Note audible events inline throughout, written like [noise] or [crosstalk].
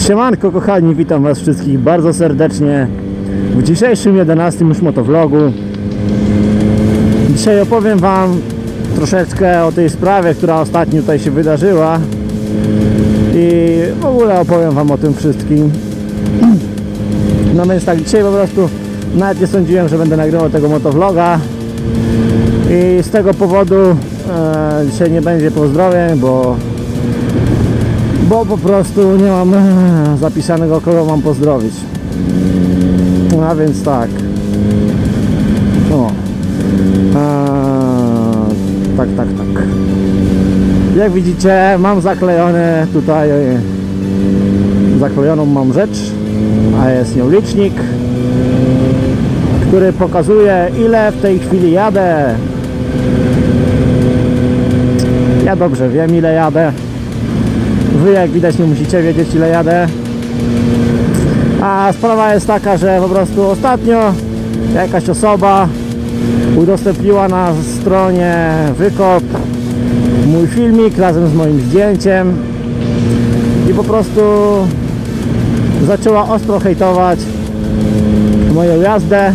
Siemanko kochani, witam was wszystkich bardzo serdecznie w dzisiejszym 11 już motovlogu. Dzisiaj opowiem wam troszeczkę o tej sprawie, która ostatnio tutaj się wydarzyła i w ogóle opowiem wam o tym wszystkim. No więc tak, dzisiaj po prostu nawet nie sądziłem, że będę nagrywał tego motovloga i z tego powodu e, dzisiaj nie będzie pozdrowień, bo bo po prostu nie mam e, zapisanego kogo mam pozdrowić. A więc tak. O. Eee, tak, tak, tak. Jak widzicie, mam zaklejone tutaj e, zaklejoną mam rzecz, a jest nią licznik, który pokazuje ile w tej chwili jadę. Ja dobrze wiem ile jadę. Wy jak widać nie musicie wiedzieć ile jadę. A sprawa jest taka, że po prostu ostatnio jakaś osoba udostępniła na stronie Wykop mój filmik razem z moim zdjęciem i po prostu zaczęła ostro hejtować moją jazdę,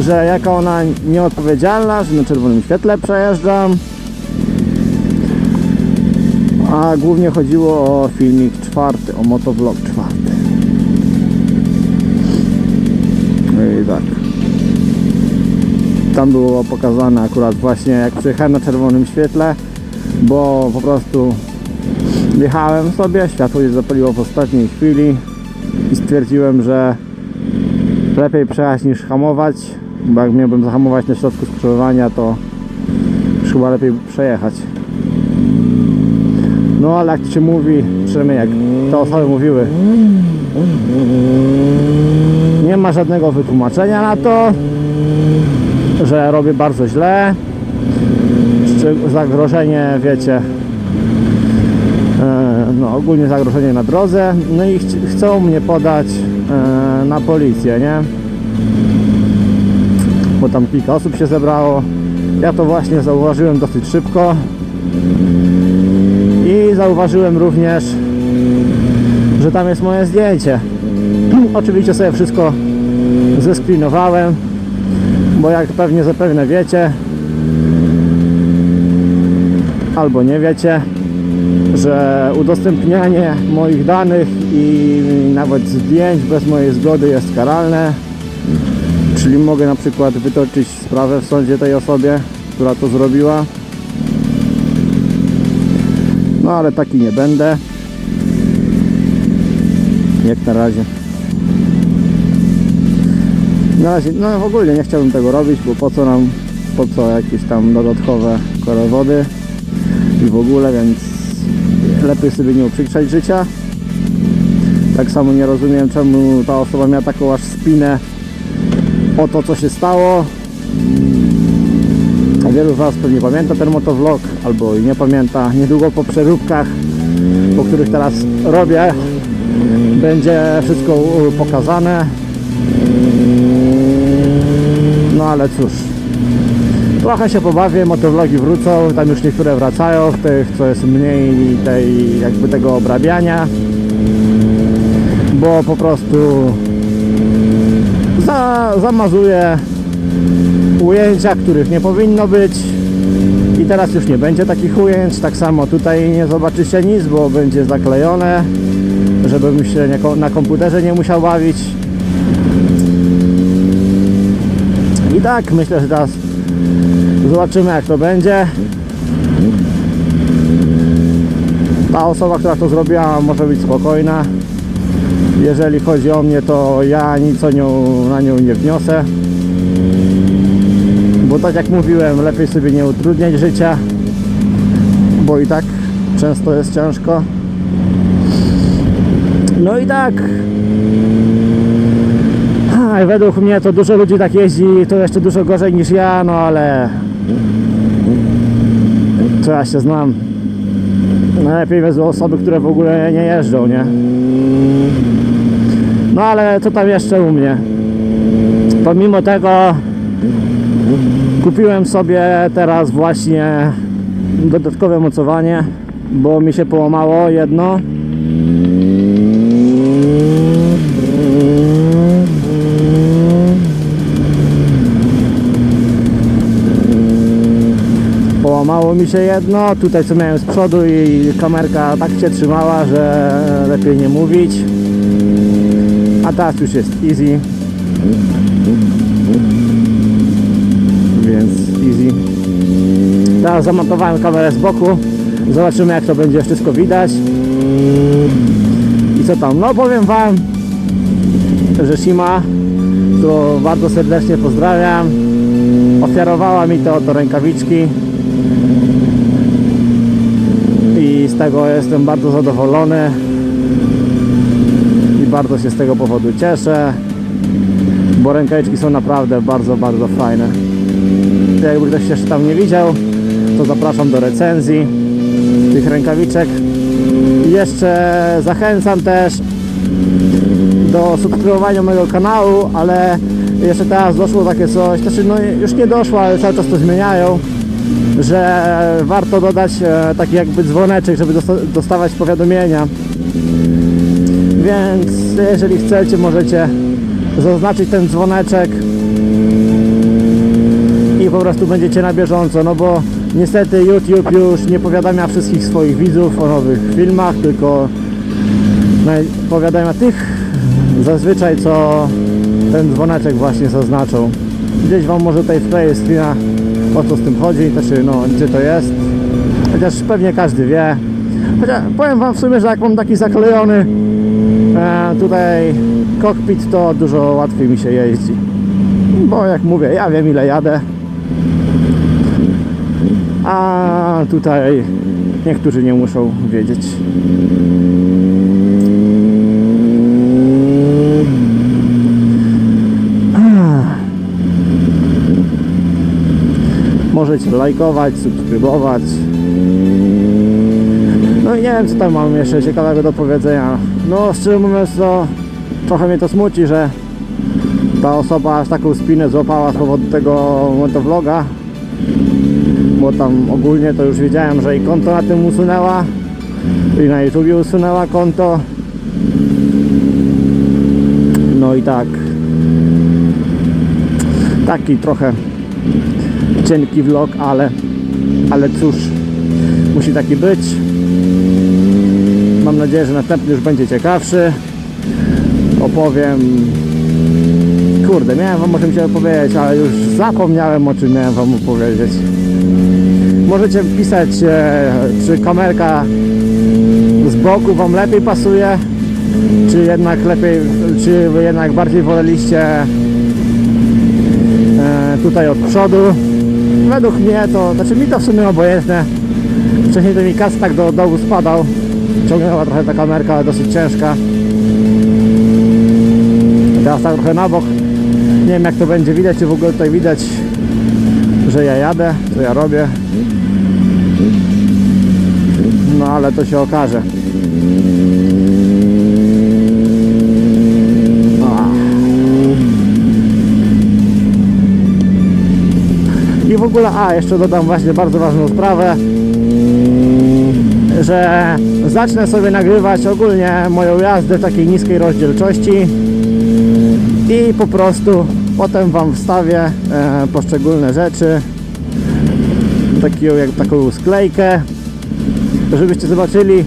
że jaka ona nieodpowiedzialna, że na czerwonym świetle przejeżdżam a głównie chodziło o filmik czwarty, o motovlog czwarty. No i tak. Tam było pokazane akurat właśnie jak przyjechałem na czerwonym świetle, bo po prostu jechałem sobie, światło się zapaliło w ostatniej chwili i stwierdziłem, że lepiej przejechać niż hamować, bo jak miałbym zahamować na środku skrzyżowania, to już chyba lepiej przejechać. No ale jak się mówi, przynajmniej jak te osoby mówiły, nie ma żadnego wytłumaczenia na to, że robię bardzo źle, zagrożenie, wiecie, e, no ogólnie zagrożenie na drodze, no i chci- chcą mnie podać e, na policję, nie? Bo tam kilka osób się zebrało. Ja to właśnie zauważyłem dosyć szybko. I zauważyłem również, że tam jest moje zdjęcie. [clears throat] Oczywiście sobie wszystko zeskrinowałem, bo jak pewnie zapewne wiecie, albo nie wiecie, że udostępnianie moich danych i nawet zdjęć bez mojej zgody jest karalne. Czyli mogę na przykład wytoczyć sprawę w sądzie tej osobie, która to zrobiła. No ale taki nie będę. Jak na razie. Na razie, no ogóle nie chciałbym tego robić, bo po co nam, po co jakieś tam dodatkowe korowody i w ogóle, więc lepiej sobie nie uprzykrzać życia. Tak samo nie rozumiem, czemu ta osoba miała taką aż spinę o to, co się stało. Wielu z Was pewnie pamięta ten motovlog, albo i nie pamięta. Niedługo po przeróbkach, po których teraz robię, będzie wszystko pokazane. No ale cóż, trochę się pobawię, motovlogi wrócą, tam już niektóre wracają, w tych co jest mniej tej, jakby tego obrabiania, bo po prostu za, zamazuję ujęcia, których nie powinno być. I teraz już nie będzie takich ujęć, tak samo tutaj nie zobaczycie nic, bo będzie zaklejone, żebym się na komputerze nie musiał bawić. I tak myślę, że teraz zobaczymy jak to będzie. Ta osoba, która to zrobiła może być spokojna. Jeżeli chodzi o mnie, to ja nic o nią, na nią nie wniosę bo tak jak mówiłem, lepiej sobie nie utrudniać życia, bo i tak często jest ciężko. No i tak. Według mnie to dużo ludzi tak jeździ, to jeszcze dużo gorzej niż ja, no ale to ja się znam. Najlepiej wezmę osoby, które w ogóle nie jeżdżą, nie? No ale co tam jeszcze u mnie? Pomimo tego Kupiłem sobie teraz właśnie dodatkowe mocowanie, bo mi się połamało jedno. Połamało mi się jedno, tutaj co miałem z przodu i kamerka tak się trzymała, że lepiej nie mówić. A teraz już jest easy. Więc easy. Teraz zamontowałem kamerę z boku. Zobaczymy jak to będzie wszystko widać. I co tam? No powiem wam, że Shima, to bardzo serdecznie pozdrawiam. Ofiarowała mi to oto rękawiczki. I z tego jestem bardzo zadowolony. I bardzo się z tego powodu cieszę. Bo rękawiczki są naprawdę bardzo, bardzo fajne. Jakby ktoś jeszcze tam nie widział, to zapraszam do recenzji tych rękawiczek. Jeszcze zachęcam też do subskrybowania mojego kanału, ale jeszcze teraz doszło takie coś, znaczy no już nie doszło, ale cały czas to zmieniają, że warto dodać e, taki jakby dzwoneczek, żeby dosta- dostawać powiadomienia. Więc jeżeli chcecie, możecie zaznaczyć ten dzwoneczek po prostu będziecie na bieżąco, no bo niestety YouTube już nie powiadamia wszystkich swoich widzów o nowych filmach, tylko powiadamia tych zazwyczaj co ten dzwoneczek właśnie zaznaczą. Gdzieś wam może tutaj wkleję screena o co z tym chodzi, znaczy no gdzie to jest. Chociaż pewnie każdy wie. Chociaż powiem wam w sumie, że jak mam taki zaklejony e, tutaj kokpit, to dużo łatwiej mi się jeździ. Bo jak mówię, ja wiem ile jadę. A tutaj niektórzy nie muszą wiedzieć. Możecie lajkować, subskrybować. No i nie wiem co tam mam jeszcze ciekawego do powiedzenia. No szczerze mówiąc to trochę mnie to smuci, że ta osoba aż taką spinę złapała z powodu tego motovloga. Bo tam ogólnie to już wiedziałem, że i konto na tym usunęła. I na YouTubie usunęła konto. No i tak. Taki trochę cienki vlog, ale, ale cóż, musi taki być. Mam nadzieję, że następny już będzie ciekawszy. Opowiem. Kurde, miałem wam o czym się opowiedzieć, ale już zapomniałem o czym miałem wam opowiedzieć. Możecie pisać, e, czy kamerka z boku wam lepiej pasuje, czy jednak lepiej, czy wy jednak bardziej woleliście e, tutaj od przodu. Według mnie to, znaczy mi to w sumie obojętne. Wcześniej to mi kask tak do dołu spadał. Ciągnęła trochę ta kamerka, dosyć ciężka. Teraz tak trochę na bok. Nie wiem jak to będzie widać, czy w ogóle tutaj widać, że ja jadę, co ja robię. No ale to się okaże. I w ogóle, a jeszcze dodam właśnie bardzo ważną sprawę, że zacznę sobie nagrywać ogólnie moją jazdę w takiej niskiej rozdzielczości i po prostu potem Wam wstawię e, poszczególne rzeczy, taką, jak, taką sklejkę, żebyście zobaczyli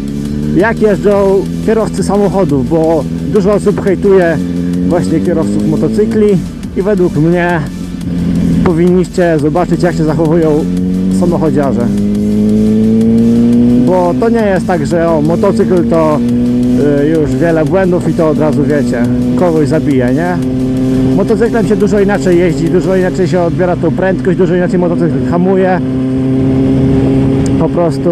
jak jeżdżą kierowcy samochodów, bo dużo osób hejtuje właśnie kierowców motocykli i według mnie powinniście zobaczyć jak się zachowują samochodziarze. Bo to nie jest tak, że o, motocykl to już wiele błędów i to od razu wiecie, kogoś zabije, nie? Motocyklem się dużo inaczej jeździ, dużo inaczej się odbiera tą prędkość, dużo inaczej motocykl hamuje. Po prostu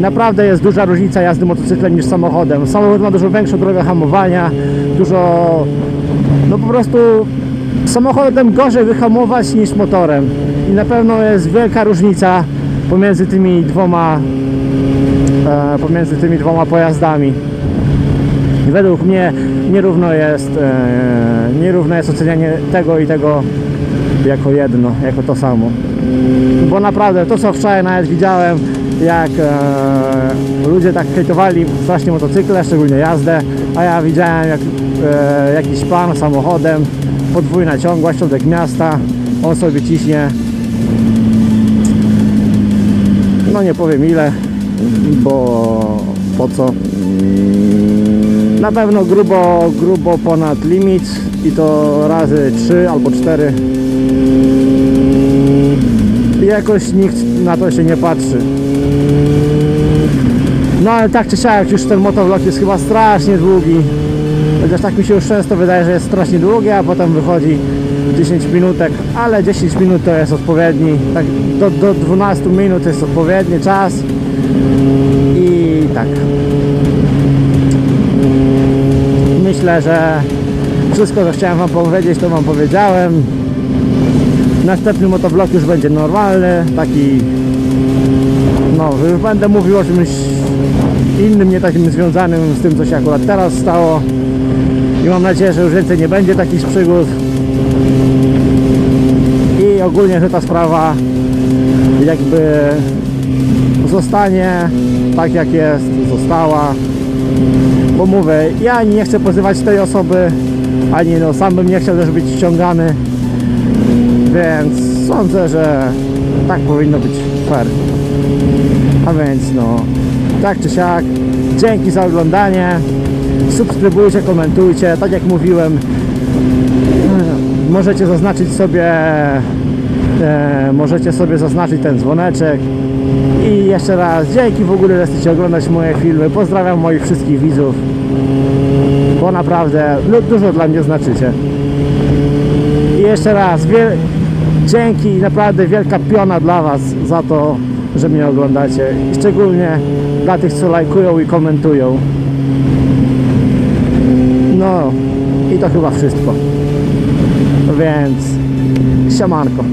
naprawdę jest duża różnica jazdy motocyklem niż samochodem. Samochód ma dużo większą drogę hamowania, dużo no po prostu samochodem gorzej wyhamować niż motorem. I na pewno jest wielka różnica pomiędzy tymi dwoma e, pomiędzy tymi dwoma pojazdami. Według mnie nierówno jest e, nierówne jest ocenianie tego i tego jako jedno, jako to samo. Bo naprawdę to co wczoraj nawet widziałem jak e, ludzie tak hejtowali strasznie motocykle, szczególnie jazdę, a ja widziałem jak e, jakiś pan samochodem, podwójna ciągła, środek miasta, on sobie ciśnie No nie powiem ile, bo po co. Na pewno grubo, grubo ponad limit i to razy 3 albo 4. I jakoś nikt na to się nie patrzy. No ale tak czy siak już ten motovlog jest chyba strasznie długi. Chociaż tak mi się już często wydaje, że jest strasznie długi, a potem wychodzi 10 minutek, ale 10 minut to jest odpowiedni, tak do, do 12 minut jest odpowiedni czas i tak. Myślę, że wszystko, co chciałem Wam powiedzieć, to Wam powiedziałem. Następny motovlog już będzie normalny, taki no, już będę mówił o czymś innym, nie takim związanym z tym, co się akurat teraz stało. I mam nadzieję, że już więcej nie będzie takich przygód. I ogólnie, że ta sprawa jakby zostanie tak jak jest, została. Bo mówię, ja ani nie chcę pozywać tej osoby, ani no sam bym nie chciał też być ściągany. Więc sądzę, że tak powinno być fair. A więc no, tak czy siak, dzięki za oglądanie. Subskrybujcie, komentujcie. Tak jak mówiłem, możecie zaznaczyć sobie e, możecie sobie zaznaczyć ten dzwoneczek. I jeszcze raz dzięki w ogóle, że chcecie oglądać moje filmy. Pozdrawiam moich wszystkich widzów. Bo naprawdę lu- dużo dla mnie znaczycie. I jeszcze raz dzięki naprawdę wielka piona dla Was za to, że mnie oglądacie. I szczególnie dla tych, co lajkują i komentują. No i to chyba wszystko. Więc siamanko.